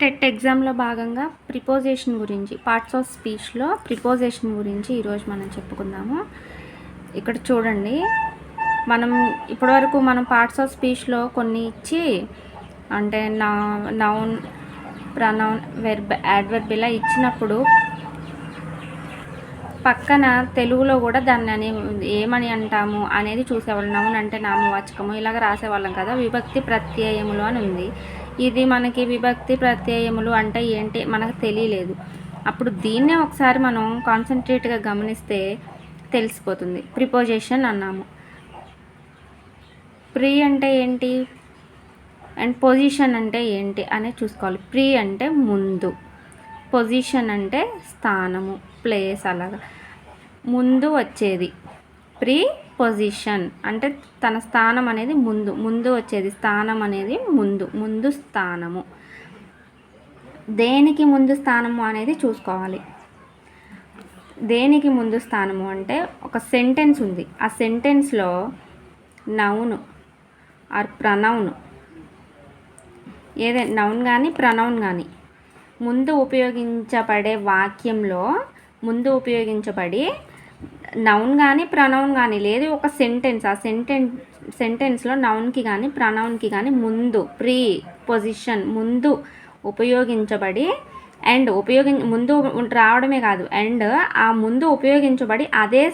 TET ఎగ్జామ్లో భాగంగా ప్రిపోజేషన్ గురించి పార్ట్స్ ఆఫ్ స్పీచ్లో ప్రిపోజేషన్ గురించి ఈరోజు మనం చెప్పుకుందాము. ఇక్కడ చూడండి మనం ఇప్పటివరకు మనం పార్ట్స్ ఆఫ్ స్పీచ్లో కొన్ని ఇచ్చి అంటే నా నౌన్ ప్రనౌన్ వెర్బ్ యాడ్వర్బ్ ఇలా ఇచ్చినప్పుడు పక్కన తెలుగులో కూడా దాన్ని అని ఏమని అంటాము అనేది చూసేవాళ్ళం. నౌన్ అంటే నామవాచకము ఇలాగ రాసేవాళ్ళం కదా విభక్తి ప్రత్యయములు అని ఉంది. ఇది మనకి విభక్తి ప్రత్యయములు అంటే ఏంటి మనకు తెలియలేదు. అప్పుడు దీన్నే ఒకసారి మనం కాన్సన్ట్రేట్గా గమనిస్తే తెలిసిపోతుంది. ప్రిపోజిషన్ అన్నాము. ప్రీ అంటే ఏంటి? అండ్ పొజిషన్ అంటే ఏంటి అనేది చూసుకోవాలి. ప్రీ అంటే ముందు. పొజిషన్ అంటే స్థానము ప్లేస్ అలాగా. ముందు వచ్చేది. ప్రీ పొజిషన్ అంటే తన స్థానం అనేది ముందు ముందు వచ్చేది స్థానం అనేది ముందు ముందు స్థానము. దేనికి ముందు స్థానము అనేది చూసుకోవాలి. దేనికి ముందు స్థానము అంటే ఒక సెంటెన్స్ ఉంది. ఆ సెంటెన్స్లో నౌను ఆర్ ప్రనౌన్ ఏదైనా నౌన్ కానీ ప్రనౌన్ కానీ ముందు ఉపయోగించబడే వాక్యంలో ముందు ఉపయోగించబడి నౌన్ కానీ ప్రనౌన్ కానీ లేదు ఒక సెంటెన్స్ ఆ సెంటెన్స్ సెంటెన్స్లో నౌన్కి కానీ ప్రనౌన్కి కానీ ముందు ప్రీ పొజిషన్ ముందు ఉపయోగించబడి అండ్ ఉపయోగి ముందు రావడమే కాదు అండ్ ఆ ముందు ఉపయోగించబడి అదే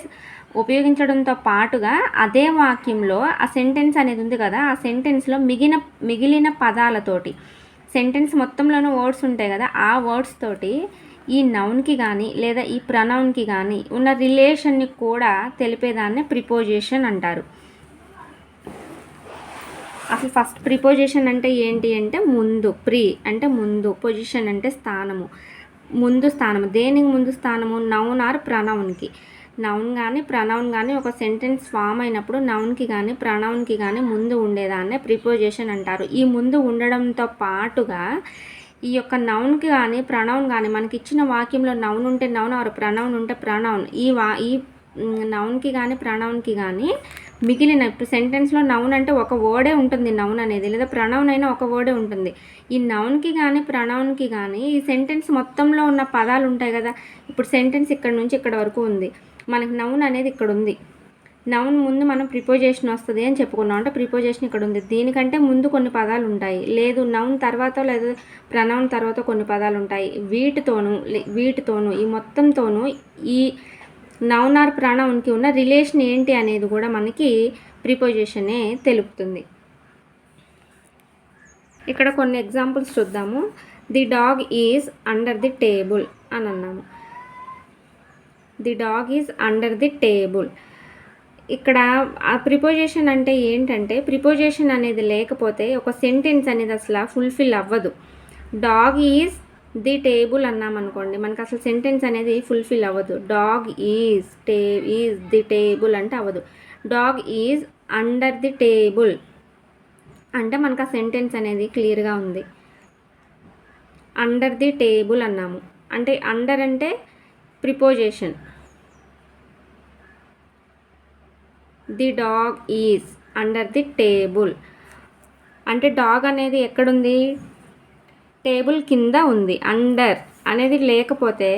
ఉపయోగించడంతో పాటుగా అదే వాక్యంలో ఆ సెంటెన్స్ అనేది ఉంది కదా ఆ సెంటెన్స్లో మిగిలిన మిగిలిన పదాలతోటి సెంటెన్స్ మొత్తంలోనూ వర్డ్స్ ఉంటాయి కదా ఆ వర్డ్స్ తోటి ఈ నౌన్కి కానీ లేదా ఈ ప్రనౌన్కి కానీ ఉన్న రిలేషన్ని కూడా తెలిపేదాన్ని ప్రిపోజిషన్ అంటారు. అసలు ఫస్ట్ ప్రిపోజిషన్ అంటే ఏంటి అంటే ముందు ప్రీ అంటే ముందు పొజిషన్ అంటే స్థానము. ముందు స్థానము. దేనికి ముందు స్థానము? నౌన్ ఆర్ ప్రనౌన్కి నౌన్ కానీ ప్రనౌన్ కానీ ఒక సెంటెన్స్ ఫామ్ అయినప్పుడు నౌన్కి కానీ ప్రనౌన్కి కానీ ముందు ఉండేదాన్నే ప్రిపోజిషన్ అంటారు. ఈ ముందు ఉండడంతో పాటుగా ఈ యొక్క నౌన్కి కానీ ప్రనౌన్ కానీ మనకి ఇచ్చిన వాక్యంలో నౌన్ ఉంటే నౌన్ ఆరు ప్రనౌన్ ఉంటే ప్రనౌన్ ఈ వా ఈ నౌన్కి కానీ ప్రనౌన్కి కానీ మిగిలిన ఇప్పుడు సెంటెన్స్లో నౌన్ అంటే ఒక వర్డే ఉంటుంది నౌన్ అనేది. లేదా ప్రనౌన్ అయినా ఒక వర్డే ఉంటుంది. ఈ నౌన్కి కానీ ప్రనౌన్కి కానీ ఈ సెంటెన్స్ మొత్తంలో ఉన్న పదాలు ఉంటాయి కదా. ఇప్పుడు సెంటెన్స్ ఇక్కడ నుంచి ఇక్కడ వరకు ఉంది. మనకి నౌన్ అనేది ఇక్కడ ఉంది నౌన్ ముందు మనం ప్రిపోజేషన్ వస్తుంది అని చెప్పుకున్నాం. అంటే ప్రిపోజేషన్ ఇక్కడ ఉంది. దీనికంటే ముందు కొన్ని పదాలు ఉంటాయి. లేదు నౌన్ తర్వాత లేదా ప్రనౌన్ తర్వాత కొన్ని పదాలు ఉంటాయి. వీటితోనూ వీటితోనూ ఈ మొత్తంతోనూ ఈ నౌన్ ఆర్ ప్రనౌన్కి ఉన్న రిలేషన్ ఏంటి అనేది కూడా మనకి ప్రిపోజేషనే తెలుపుతుంది. ఇక్కడ కొన్ని ఎగ్జాంపుల్స్ చూద్దాము. The dog is under the table అని అన్నాము. The dog is under the table. ఇక్కడ ఆ ప్రిపోజిషన్ అంటే ఏంటంటే ప్రిపోజిషన్ అనేది లేకపోతే ఒక సెంటెన్స్ అనేది అసలు ఫుల్ఫిల్ అవ్వదు. డాగ్ ఈజ్ ది టేబుల్ అన్నామనుకోండి మనకు అసలు సెంటెన్స్ అనేది ఫుల్ఫిల్ అవ్వదు. డాగ్ ఈజ్ టే ఈజ్ ది టేబుల్ అంటే అవ్వదు. Dog is under the table అంటే మనకు ఆ సెంటెన్స్ అనేది క్లియర్గా ఉంది. అండర్ ది టేబుల్ అన్నాము. అంటే అండర్ అంటే preposition the dog is under the table. అంటే డాగ్ అనేది ఎక్కడుంది? టేబుల్ కింద ఉంది. అండర్ అనేది లేకపోతే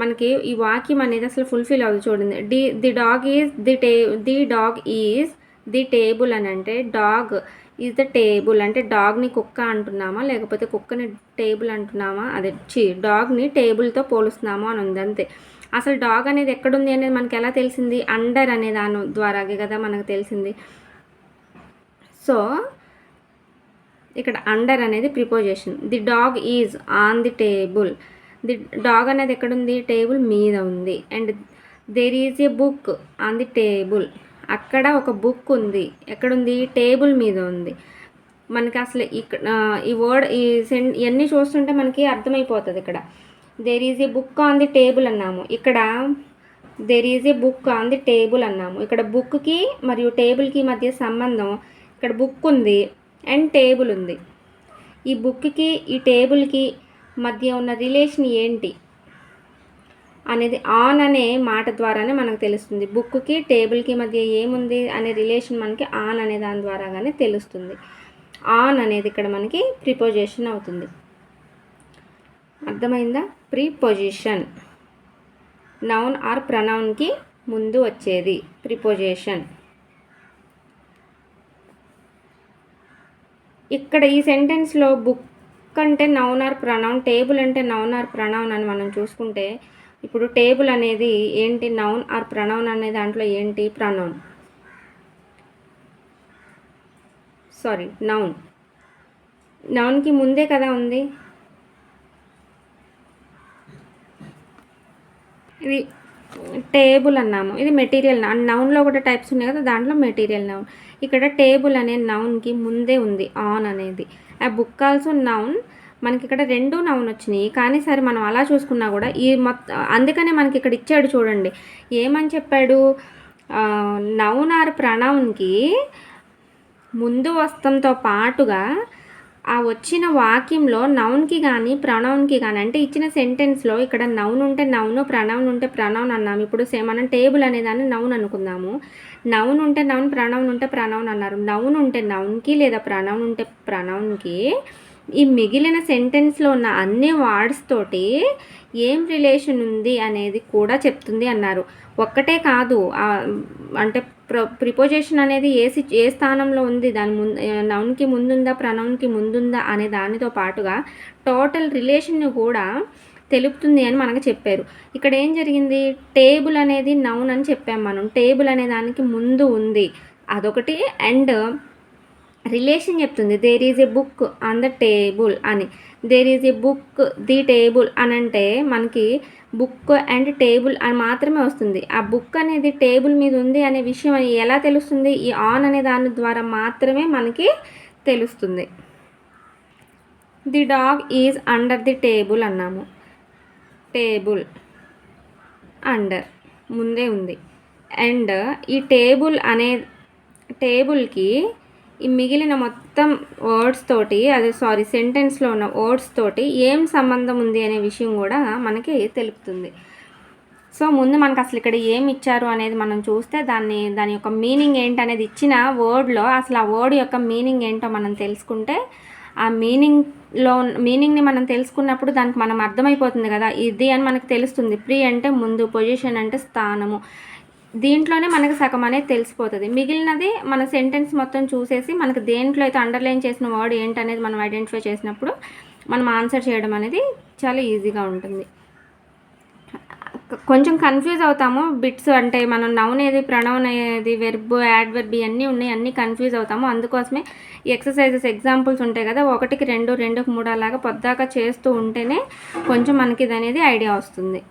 మనకి ఈ వాక్యం అనేది అసలు ఫుల్ఫిల్ అవుతుంది చూడండి. The the dog is the టే the dog is the table అని అంటే డాగ్ ఈజ్ ద టేబుల్. అంటే డాగ్ని కుక్క అంటున్నామా? లేకపోతే కుక్కని టేబుల్ అంటున్నామా? అదే చి డాగ్ని టేబుల్తో పోలుస్తున్నామా అని ఉంది అంతే. అసలు డాగ్ అనేది ఎక్కడుంది అనేది మనకి ఎలా తెలిసింది? అండర్ అనే దాని ద్వారాగే కదా మనకు తెలిసింది. సో ఇక్కడ అండర్ అనేది preposition. The dog is on the table. The dog అనేది ఎక్కడుంది? టేబుల్ మీద ఉంది. And there is a book on the table. అక్కడ ఒక బుక్ ఉంది. ఎక్కడుంది? టేబుల్ మీద ఉంది. మనకి అసలు ఇక్కడ ఈ వర్డ్ ఈ సెన్ ఇవన్నీ చూస్తుంటే మనకి అర్థమైపోతుంది ఇక్కడ. There is a book on the table అన్నాము. ఇక్కడ there is a book on the table అన్నాము. ఇక్కడ బుక్కి మరియు టేబుల్కి మధ్య సంబంధం ఇక్కడ బుక్ ఉంది అండ్ టేబుల్ ఉంది. ఈ బుక్కి ఈ టేబుల్కి మధ్య ఉన్న రిలేషన్ ఏంటి అనేది ఆన్ అనే మాట ద్వారానే మనకు తెలుస్తుంది. బుక్కి టేబుల్కి మధ్య ఏముంది అనే రిలేషన్ మనకి ఆన్ అనే దాని ద్వారాగానే తెలుస్తుంది. ఆన్ అనేది ఇక్కడ మనకి ప్రిపోజేషన్ అవుతుంది. అర్థమైందా? ప్రీపొజిషన్. నౌన్ ఆర్ ప్రనౌన్కి ముందు వచ్చేది. ప్రిపోజిషన్. ఇక్కడ ఈ సెంటెన్స్లో బుక్ అంటే నౌన్ ఆర్ ప్రనౌన్ టేబుల్ అంటే నౌన్ ఆర్ ప్రనౌన్ అని మనం చూసుకుంటే ఇప్పుడు టేబుల్ అనేది ఏంటి నౌన్ ఆర్ ప్రనౌన్ అనే దాంట్లో ఏంటి ప్రనౌన్. Sorry noun. నౌన్కి ముందే కదా ఉంది? ఇది టేబుల్ అన్నాము. ఇది మెటీరియల్ నౌన్. నౌన్లో కూడా టైప్స్ ఉన్నాయి కదా దాంట్లో మెటీరియల్ నౌన్. ఇక్కడ టేబుల్ అనే నౌన్కి ముందే ఉంది ఆన్ అనేది. ఆ బుక్ ఆల్సో నౌన్ మనకి ఇక్కడ రెండు నౌన్ వచ్చినాయి. కానీ సరే మనం అలా చూసుకున్నా కూడా ఈ మొత్తం అందుకనే మనకి ఇక్కడ ఇచ్చాడు చూడండి. ఏమని చెప్పాడు? నౌన్ ఆర్ ప్రణౌన్కి ముందు వస్తంతో పాటుగా ఆ వచ్చిన వాక్యంలో నౌన్కి కానీ ప్రనౌన్కి కానీ అంటే ఇచ్చిన సెంటెన్స్లో ఇక్కడ నౌన్ ఉంటే నౌన్ ప్రనౌన్ ఉంటే ప్రనౌన్ అన్నాము. ఇప్పుడు సే మనం టేబుల్ అనేదాన్ని నౌన్ అనుకుందాము. నౌన్ ఉంటే నౌన్ ప్రనౌన్ ఉంటే ప్రనౌన్ అన్నారు. నౌన్ ఉంటే నౌన్కి లేదా ప్రనౌన్ ఉంటే ప్రనౌన్కి ఈ మిగిలిన సెంటెన్స్లో ఉన్న అన్ని వర్డ్స్ తోటి ఏం రిలేషన్ ఉంది అనేది కూడా చెప్తుంది అన్నారు. ఒక్కటే కాదు అంటే ప్ర ప్రిపోజిషన్ అనేది ఏ ఏ స్థానంలో ఉంది? దాని ముందు నౌన్కి ముందుందా ప్రనౌన్కి ముందుందా అనే దానితో పాటుగా టోటల్ రిలేషన్ని కూడా తెలుపుతుంది అని మనకు చెప్పారు. ఇక్కడ ఏం జరిగింది? టేబుల్ అనేది నౌన్ అని చెప్పాం మనం. టేబుల్ అనే దానికి ముందు ఉంది. అదొకటి. అండ్ రిలేషన్ చెప్తుంది. There is a book on the table అని. There is a book the table అని అంటే మనకి బుక్ అండ్ టేబుల్ అని మాత్రమే వస్తుంది. ఆ బుక్ అనేది టేబుల్ మీద ఉంది అనే విషయం ఎలా తెలుస్తుంది? ఈ ఆన్ అనే దాని ద్వారా మాత్రమే మనకి తెలుస్తుంది. The dog is under the table అన్నాము. టేబుల్ అండర్ ముందే ఉంది. అండ్ ఈ టేబుల్ అనే టేబుల్కి ఈ మిగిలిన మొత్తం వర్డ్స్ తోటి అదే సారీ సెంటెన్స్లో ఉన్న వర్డ్స్ తోటి ఏం సంబంధం ఉంది అనే విషయం కూడా మనకి తెలుపుతుంది. సో ముందు మనకు అసలు ఇక్కడ ఏం ఇచ్చారు అనేది మనం చూస్తే దాన్ని దాని యొక్క మీనింగ్ ఏంటనేది ఇచ్చిన వర్డ్లో అసలు ఆ వర్డ్ యొక్క మీనింగ్ ఏంటో మనం తెలుసుకుంటే ఆ మీనింగ్లో మీనింగ్ని మనం తెలుసుకున్నప్పుడు దానికి మనం అర్థమైపోతుంది కదా. ఇది అని మనకు తెలుస్తుంది. ప్రీ అంటే ముందు పొజిషన్ అంటే స్థానము. దీంట్లోనే మనకు సగం అనేది తెలిసిపోతుంది. మిగిలినది మన సెంటెన్స్ మొత్తం చూసేసి మనకు దేంట్లో అయితే అండర్లైన్ చేసిన వర్డ్ ఏంటనేది మనం ఐడెంటిఫై చేసినప్పుడు మనం ఆన్సర్ చేయడం అనేది చాలా ఈజీగా ఉంటుంది. కొంచెం కన్ఫ్యూజ్ అవుతాము. బిట్స్ అంటే మనం నౌన్ ఏది ప్రణౌన్ ఏది వెర్బ్ యాడ్వర్బ్ ఇవన్నీ ఉన్నాయి అన్నీ కన్ఫ్యూజ్ అవుతాము. అందుకోసమే ఎక్సర్సైజెస్ ఎగ్జాంపుల్స్ ఉంటాయి కదా ఒకటికి రెండు రెండుకి మూడు అలాగా పొద్దాక చేస్తూ ఉంటేనే కొంచెం మనకి ఇది అనేది ఐడియా వస్తుంది.